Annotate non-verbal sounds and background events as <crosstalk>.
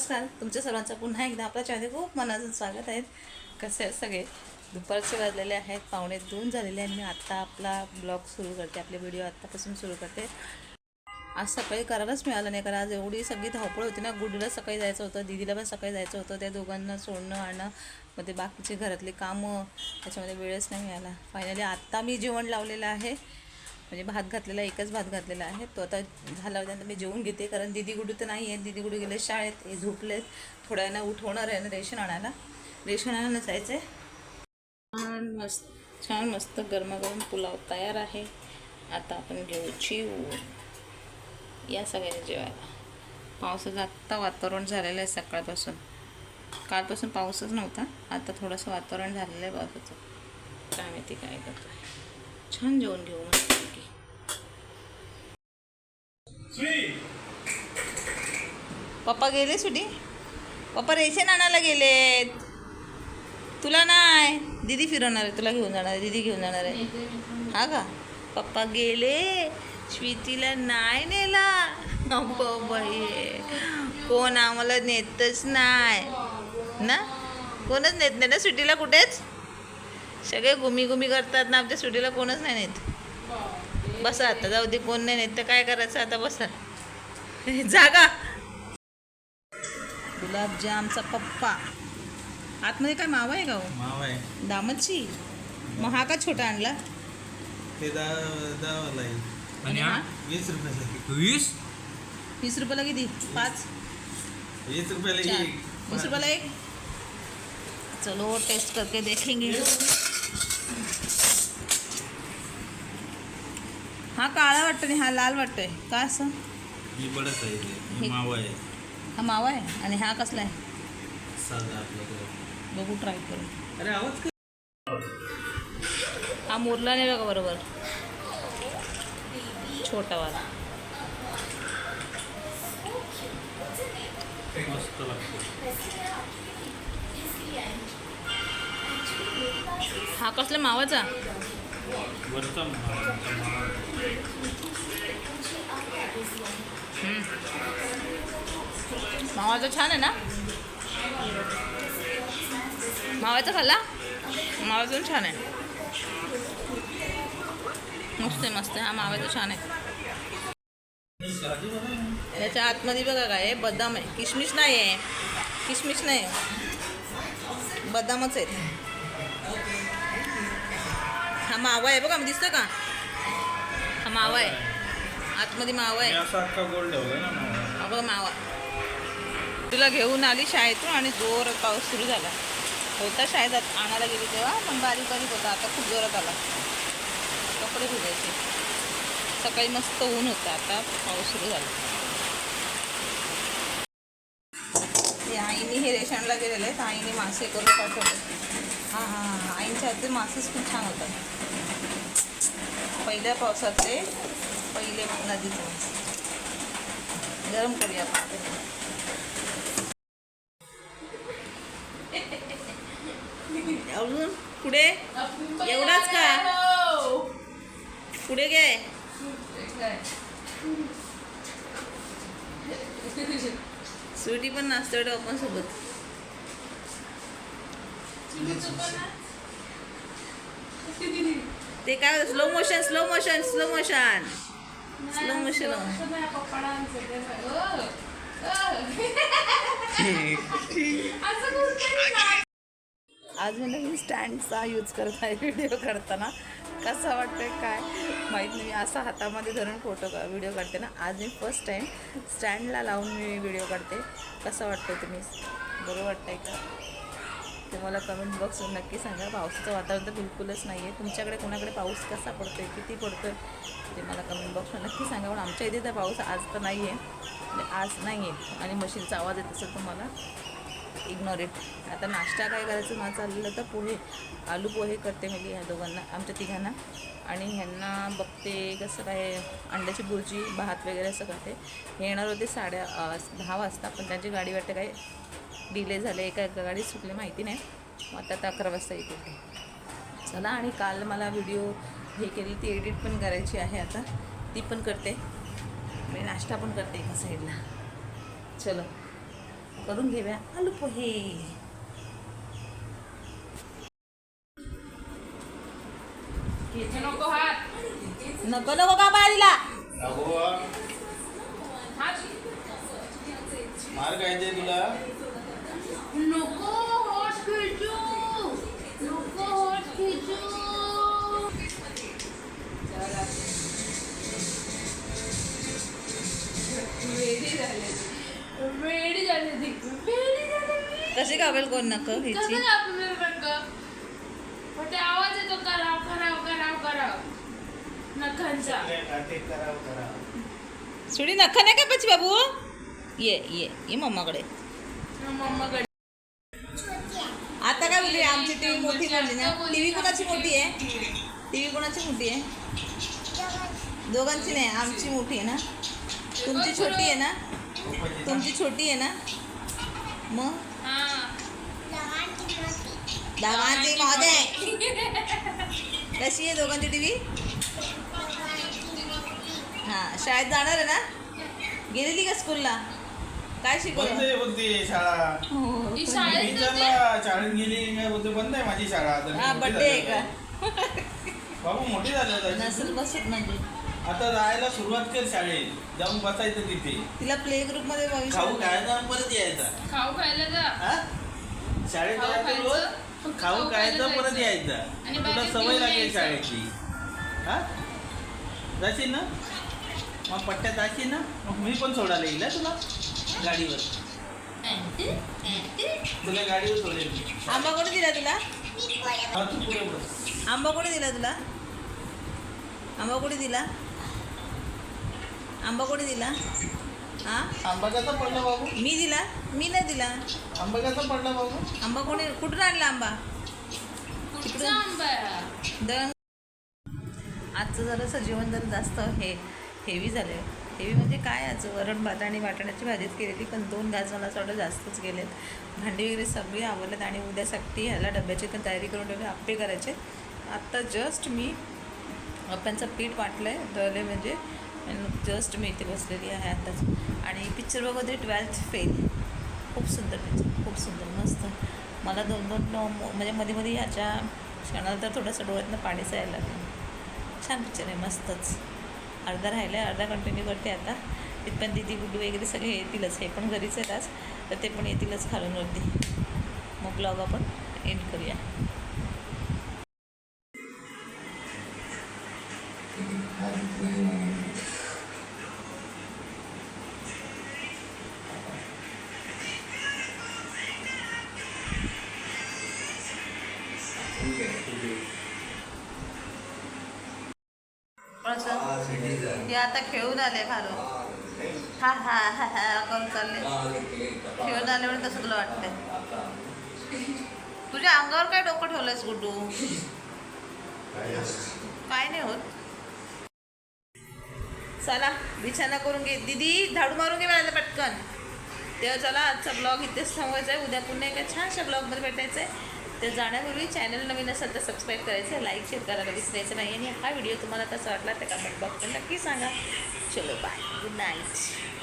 नमस्कार तुमच्या सर्वांचं पुन्हा एकदा आपल्या चॅनल खूप मनाचं स्वागत आहे. कसे सगळे? दुपारचे वाजलेले आहेत पाहुणे दोन झालेले आहेत. मी आत्ता आपला ब्लॉग सुरू करते आपले व्हिडिओ आत्तापासून सुरू करते. आज सकाळी करायलाच मिळालं नाही कारण आज एवढी सगळी धावपळ होती ना. गुडीला सकाळी जायचं होतं दिदीला पण सकाळी जायचं होतं. त्या दोघांना सोडणं आणणं मग ते बाकीचे घरातले कामं त्याच्यामध्ये वेळच नाही मिळाला. फायनली आत्ता मी जेवण लावलेलं आहे. म्हणजे भात घातलेला एकच भात घातलेला आहे. तो आता झाला होता मी जेवून घेते कारण दिदी गुडू तर नाही आहे दिदी गुडू गेले शाळेत हे झोपलेत. थोड्या वेळा उठवणार आहे ना रेशन आणायला? रेशन आणायला नसायचं आहे छान मस्त छान मस्त गरमागरम पुलाव तयार आहे. आता आपण घेऊ चिव या सगळ्यांनी जेवायला. पावसाचं आत्ता वातावरण झालेलं आहे सकाळपासून. कालपासून पाऊसच नव्हता. आता थोडंसं वातावरण झालेलं आहे पावसाचं काय माहिती काय करतो छान जेवण घेऊ मस्तपैकी पप्पा गेले सुटी? पप्पा रेशन आणायला गेलेत. तुला नाही दीदी फिरवणार आहे. तुला घेऊन जाणार आहे. दीदी घेऊन जाणार आहे. हा का? पप्पा गेले. स्वीतीला नाही नेला. अब्बा बाई. कोण आम्हाला नेतच नाही ना? कोणच नेत नाही ना? सुटीला कुठेच? सगळे गुमी गुमी करतात ना आमच्या सुटीला कोणच नाही नेत. बसा आता जाऊ दे कोण नाही नेत. तर काय करायचं आता बसा. <laughs> जागा. गुलाबजामचा पप्पा. आतमध्ये काय मावा आहे का हो? माव आहे. दामची मग हा का छोटा आणला? ते दहा आणि हा? वीस रुपयाला वीस? वीस रुपयाला किती? पाच? वीस रुपयाला चार. एक. वीस रुपयाला एक? चलो टेस्ट करके देखेंगे. हा काळा वाटतो आणि हा लाल वाटतोय. का असं? ही आहे. हे- माव आहे. हा मावा आहे? आणि हा कसला आहे? साधा आपल्याकडे बघू ट्राय करू अरे आवाज हा मुरला नाही बघा बरोबर. छोटावाला मस्त लागतो हा कसला मावाचा. मावाचा छान आहे ना? मावाचा खाल्ला? मावाचा पण छान आहे. मस्त आहे मस्त आहे. हा मावाचा छान आहे. याच्या आतमध्ये बघा काय आहे बदाम आहे. किशमिश नाही आहे. किशमिश नाही आहे. बदामच आहेत. हा मावा आहे बघा दिसतं का? हा मावा आहे आतमध्ये मावा आहे मी असा अख्खा गोल ठेवला ना मावा बघा मावा तुला घेऊन आली शाळेतून आणि जोर पाऊस सुरू झाला. होता शाळेत आणायला गेली तेव्हा पण बारीक बारीक होता. आता खूप जोरात आला. कपडे धुवायचे. सकाळी मस्त ऊन होतं. आता पाऊस सुरू झाला. आईने हे रेशनला गेलेले आहेत आईने मासे करून पाठवले. हां हां हां. आईंच्या हातचे मासेच खूप छान होतात. पहिल्या पावसाचे पहिले नदीचे मासे. गरम करूया आपण अजून? पुढे? एवढाच का? पुढे घे स्वीटी पण नाचते आपण सोबत ते काय slow motion slow motion slow motion slow motion आज मी नवीन स्टँडचा यूज करत आहे व्हिडिओ करताना. कसा वाटतंय काय माहीत नाही. मी असा हातामध्ये धरून फोटो का व्हिडिओ काढते ना. आज मी फर्स्ट टाईम स्टँडला लावून मी व्हिडिओ काढते. कसं वाटतं तुम्ही? बरं वाटतंय का? ते मला कमेंट बॉक्सवर नक्की सांगा. पावसाचं वातावरण तर बिलकुलच नाही आहे तुमच्याकडे कोणाकडे पाऊस कसा पडतोय किती पडतोय ते मला कमेंट बॉक्सवर नक्की सांगा. पण आमच्या इथे तर पाऊस आज तर नाही आहे म्हणजे आज नाही आहे आणि मशीनचा आवाज येत असेल तुम्हाला इग्नोर इट आता नाश्ता काय करायचं? माझं चाललेलं तर पोहे आलू पोहे करते मी ह्या दोघांना आमच्या तिघांना. आणि ह्यांना बघते कसं काय अंड्याची भुर्जी भात वगैरे असं करते. हे येणार होते साड्या दहा वाजता पण त्यांची गाडी वाटते काय डिले झाले एका एका गाडी सुटली माहिती नाही. मग आता तर अकरा वाजता येतील ते चला आणि काल मला व्हिडिओ हे केली ती एडिट पण करायची आहे आता. ती पण करते. मी नाश्ता पण करते एका साईडला. चलो करून घेऊया. आलू पोहे. नको हात नको का बाळीला मार काय ते तुला. नको हॉट खेचू. नको हॉट खेचू. वेडी झाले. वेडी झाले ती. वेडी झाले. कशी कावेल कोण नको कसं ह्याची कापू मी रंग पण ते आवाज येतो कराव कराव कराव कराव. नखांचा. सुडी नका नाही का पची बाबू? ये ये ये मम्माकडे. मम्माकडे. आमची टीव्ही मोठी बोलली ना. टीव्ही कोणाची मोठी आहे? टीव्ही कोणाची मोठी आहे? दोघांची नाही आमची मोठी आहे ना. तुमची छोटी आहे ना? तुमची छोटी आहे ना? मग? हा दोघांची मध्ये कशी आहे दोघांची टीव्ही? हा शाळेत जाणार आहे ना? गेलेली का स्कूलला? काय बंद शिकवलं आहे बोलते शाळा. हो. ही मी शाळेत जाते? विचारला शाळेत गेली काय बोलते बंद आहे माझी शाळा. आता मी हा मोठी बड्डे आहे <laughs> झालेलो का. बाबू मोठी झालेला नसेल बसत म्हणजे. आता जायला सुरुवात कर शाळेत. जाऊन बसायचं तिथे. तिला प्ले ग्रुपमध्ये खाऊ भविष्य खायचा आणि परत यायचा. खाऊ खायला जा. हा? शाळेत खाऊ जायचं खायचं, रोज? खाऊ खाऊ खायचं खायला परत जायचं. यायचं. आणि तुला बागेत सवय घेऊन लागेल यायचं. शाळेची. हा? जाशील ना? मग पट्ट्यात जाशील ना? मग मी पण सोडायला येईल हा तुला? गाडीवर. तुला गाडीवर सोडेल मी. आंबा कोणी दिला तुला? हा, तू पुढे बस आंबा कोणी दिला तुला? आंबा कोणी दिला? आंबा कोणी दिला? हा? आंबा कसा पडला बाबू? मी दिला? मी नाही दिला. आंबा कसा पडला बाबू? आंबा कोणी कुठून आणला आंबा? दळण. आजचं जरासं जेवण जरा जास्त हे हेवी झालं आहे हेवी म्हणजे काय आज वरण भात आणि वाटाण्याची भाजीच केलेली पण दोन घास मला असं वाटतं जास्तच गेलेत. भांडी वगैरे सगळी आवडलेत आणि उद्यासाठी ह्याला डब्याची पण तयारी करून ठेवली आप्पे करायचे. आत्ता जस्ट मी आप्यांचं पीठ वाटलं आहे दळले म्हणजे जस्ट मी इथे बसलेली आहे आत्ताच आणि पिक्चर बघत होते ट्वेल्थ फेल खूप सुंदर पिक्चर खूप सुंदर मस्त. मला दोन दोन म्हणजे मध्ये मध्ये ह्याच्या क्षणाला तर थोडंसं डोळ्यातनं पाणीच यायला लागलं. छान पिक्चर आहे मस्तच. अर्धा राहिलं आहे अर्धा कंटिन्यू करते आता. तिथपण दिदी गुड्डू वगैरे सगळे येतीलच हे पण घरीच आहेत आज. तर ते पण येतीलच खालून वरती. मग ब्लॉग आपण एंड करूया. असं हे आता खेळून आले फार. हा हा हा हा करून चालले खेळून आल्यावर तसं तुला वाटतंय. तुझ्या अंगावर काय डोकं ठेवलंयस गुड्डू? काय नाही होत. चला बिछाना करून घे. दीदी झाडू मारून घे मला पटकन. तेव्हा चला आजचा ब्लॉग इथेच थांबवायचा आहे. उद्या पुन्हा एका छानशा ब्लॉगमध्ये भेटायचं आहे. तर जाण्यापूर्वी चॅनल नवीन असेल तर सबस्क्राईब करायचं आहे लाईक शेअर करायला विसरायचं नाही. आणि हा व्हिडिओ तुम्हाला कसा वाटला त्या कमेंट बॉक्समध्ये नक्की सांगा. चलो बाय गुड नाईट